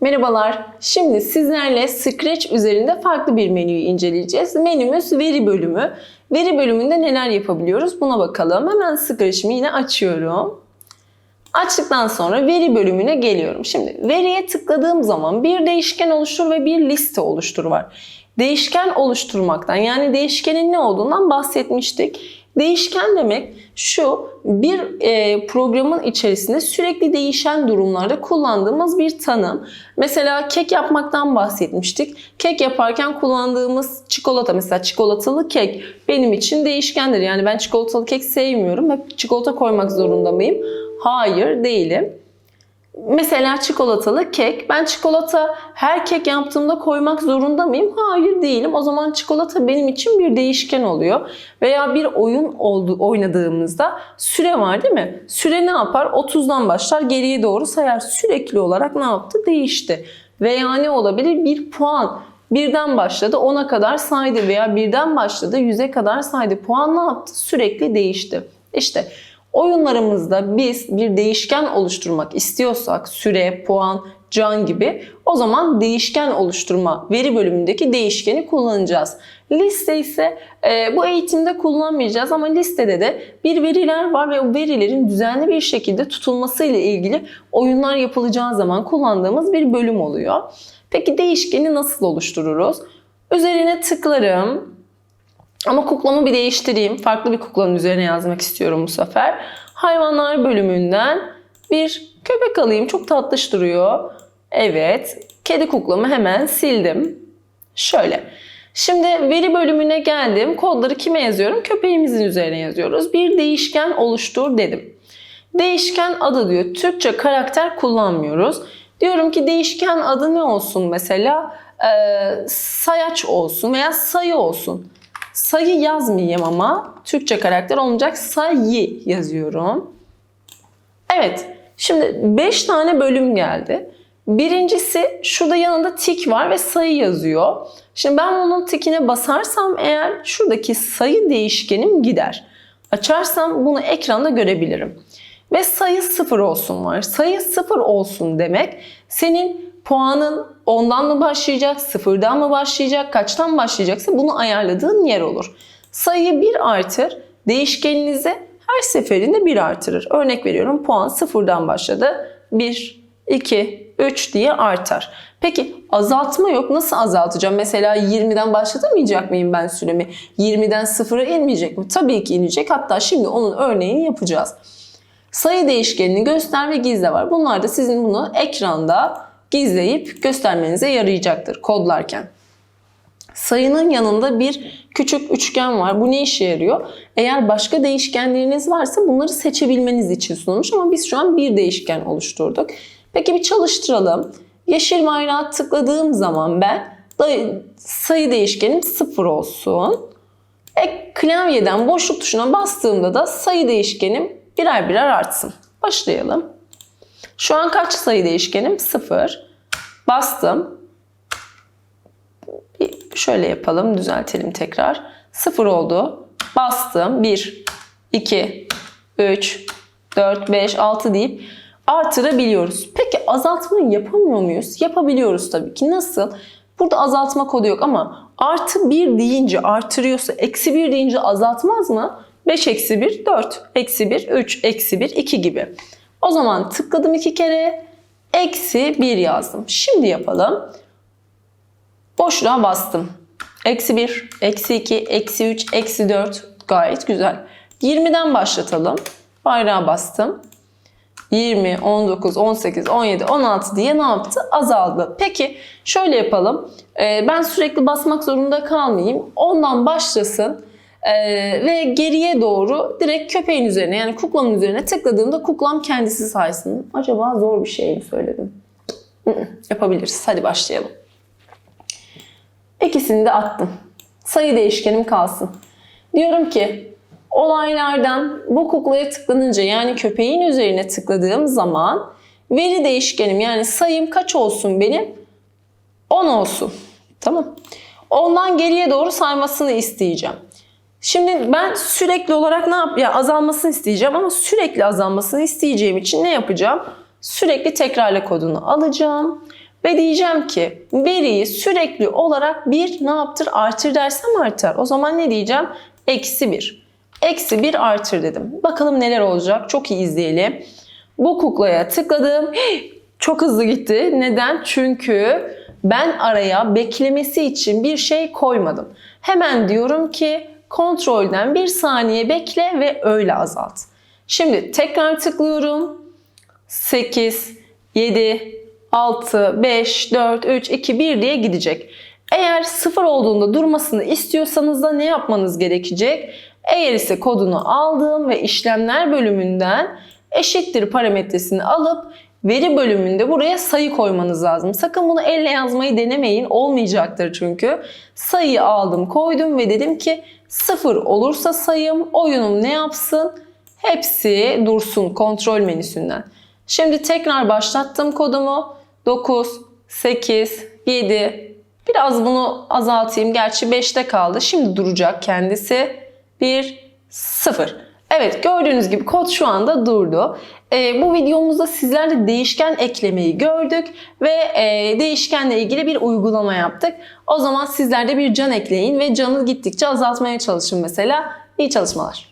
Merhabalar. Şimdi sizlerle Scratch üzerinde farklı bir menüyü inceleyeceğiz. Menümüz veri bölümü. Veri bölümünde neler yapabiliyoruz buna bakalım. Hemen Scratch'imi yine açıyorum. Açtıktan sonra veri bölümüne geliyorum. Şimdi veriye tıkladığım zaman bir değişken oluştur ve bir liste oluştur var. Değişken oluşturmaktan yani değişkenin ne olduğundan bahsetmiştik. Değişken demek şu bir e, programın içerisinde sürekli değişen durumlarda kullandığımız bir tanım. Mesela kek yapmaktan bahsetmiştik. Kek yaparken kullandığımız çikolata mesela çikolatalı kek benim için değişkendir. Yani ben çikolatalı kek sevmiyorum. Hep çikolata koymak zorunda mıyım? Hayır değilim. Mesela çikolatalı kek. Ben çikolata her kek yaptığımda koymak zorunda mıyım? Hayır değilim. O zaman çikolata benim için bir değişken oluyor. Veya bir oyun oldu, oynadığımızda süre var değil mi? Süre ne yapar? 30'dan başlar geriye doğru sayar. Sürekli olarak ne yaptı? Değişti. Veya ne olabilir? Bir puan. Birden başladı 10'a kadar saydı veya birden başladı 100'e kadar saydı. Puan ne yaptı? Sürekli değişti. İşte Oyunlarımızda biz bir değişken oluşturmak istiyorsak süre, puan, can gibi o zaman değişken oluşturma veri bölümündeki değişkeni kullanacağız. Liste ise e, bu eğitimde kullanmayacağız ama listede de bir veriler var ve o verilerin düzenli bir şekilde tutulması ile ilgili oyunlar yapılacağı zaman kullandığımız bir bölüm oluyor. Peki değişkeni nasıl oluştururuz? Üzerine tıklarım. Ama kuklamı bir değiştireyim. Farklı bir kuklanın üzerine yazmak istiyorum bu sefer. Hayvanlar bölümünden bir köpek alayım. Çok tatlış duruyor. Evet. Kedi kuklamı hemen sildim. Şöyle. Şimdi veri bölümüne geldim. Kodları kime yazıyorum? Köpeğimizin üzerine yazıyoruz. Bir değişken oluştur dedim. Değişken adı diyor. Türkçe karakter kullanmıyoruz. Diyorum ki değişken adı ne olsun mesela? Ee, sayaç olsun veya sayı olsun. Sayı yazmayayım ama Türkçe karakter olmayacak sayı yazıyorum. Evet şimdi 5 tane bölüm geldi. Birincisi şurada yanında tik var ve sayı yazıyor. Şimdi ben onun tikine basarsam eğer şuradaki sayı değişkenim gider. Açarsam bunu ekranda görebilirim. Ve sayı sıfır olsun var. Sayı sıfır olsun demek senin puanın ondan mı başlayacak, sıfırdan mı başlayacak, kaçtan başlayacaksa bunu ayarladığın yer olur. Sayıyı bir artır, değişkeninizi her seferinde bir artırır. Örnek veriyorum puan sıfırdan başladı. 1, 2, 3 diye artar. Peki azaltma yok. Nasıl azaltacağım? Mesela 20'den başlatamayacak mıyım ben süremi? 20'den sıfıra inmeyecek mi? Tabii ki inecek. Hatta şimdi onun örneğini yapacağız. Sayı değişkenini göster ve gizle var. Bunlar da sizin bunu ekranda gizleyip göstermenize yarayacaktır kodlarken. Sayının yanında bir küçük üçgen var. Bu ne işe yarıyor? Eğer başka değişkenleriniz varsa bunları seçebilmeniz için sunulmuş ama biz şu an bir değişken oluşturduk. Peki bir çalıştıralım. Yeşil bayrağı tıkladığım zaman ben sayı değişkenim sıfır olsun. Ek klavyeden boşluk tuşuna bastığımda da sayı değişkenim birer birer artsın. Başlayalım. Şu an kaç sayı değişkenim? 0. Bastım. Şöyle yapalım, düzeltelim tekrar. 0 oldu. Bastım. 1, 2, 3, 4, 5, 6 deyip artırabiliyoruz. Peki azaltmayı yapamıyor muyuz? Yapabiliyoruz tabii ki. Nasıl? Burada azaltma kodu yok ama artı 1 deyince artırıyorsa eksi 1 deyince azaltmaz mı? 5 eksi 1 4, eksi 1 3, eksi 1 2 gibi. O zaman tıkladım iki kere. Eksi 1 yazdım. Şimdi yapalım. Boşluğa bastım. Eksi 1, eksi 2, eksi 3, eksi 4. Gayet güzel. 20'den başlatalım. Bayrağa bastım. 20, 19, 18, 17, 16 diye ne yaptı? Azaldı. Peki şöyle yapalım. Ee, ben sürekli basmak zorunda kalmayayım. Ondan başlasın. Ee, ve geriye doğru direkt köpeğin üzerine yani kuklamın üzerine tıkladığımda kuklam kendisi saysın. Acaba zor bir şey mi söyledim? Yapabiliriz. Hadi başlayalım. İkisini de attım. Sayı değişkenim kalsın. Diyorum ki olaylardan bu kuklaya tıklanınca yani köpeğin üzerine tıkladığım zaman veri değişkenim yani sayım kaç olsun benim? 10 olsun. Tamam. Ondan geriye doğru saymasını isteyeceğim. Şimdi ben sürekli olarak ne yap ya azalmasını isteyeceğim ama sürekli azalmasını isteyeceğim için ne yapacağım? Sürekli tekrarla kodunu alacağım Ve diyeceğim ki veriyi sürekli olarak bir ne yaptır artır dersem artar. O zaman ne diyeceğim? Eksi 1. Eksi 1 artır dedim. Bakalım neler olacak? Çok iyi izleyelim. Bu kuklaya tıkladım. Çok hızlı gitti. Neden? Çünkü ben araya beklemesi için bir şey koymadım. Hemen diyorum ki kontrolden bir saniye bekle ve öyle azalt. Şimdi tekrar tıklıyorum. 8, 7, 6, 5, 4, 3, 2, 1 diye gidecek. Eğer 0 olduğunda durmasını istiyorsanız da ne yapmanız gerekecek? Eğer ise kodunu aldım ve işlemler bölümünden eşittir parametresini alıp veri bölümünde buraya sayı koymanız lazım. Sakın bunu elle yazmayı denemeyin. Olmayacaktır çünkü. Sayıyı aldım koydum ve dedim ki 0 olursa sayım oyunum ne yapsın? Hepsi dursun kontrol menüsünden. Şimdi tekrar başlattım kodumu. 9, 8, 7. Biraz bunu azaltayım. Gerçi 5'te kaldı. Şimdi duracak kendisi. 1, 0. Evet gördüğünüz gibi kod şu anda durdu. Ee, bu videomuzda sizlerle değişken eklemeyi gördük ve e, değişkenle ilgili bir uygulama yaptık. O zaman sizler de bir can ekleyin ve canı gittikçe azaltmaya çalışın mesela. İyi çalışmalar.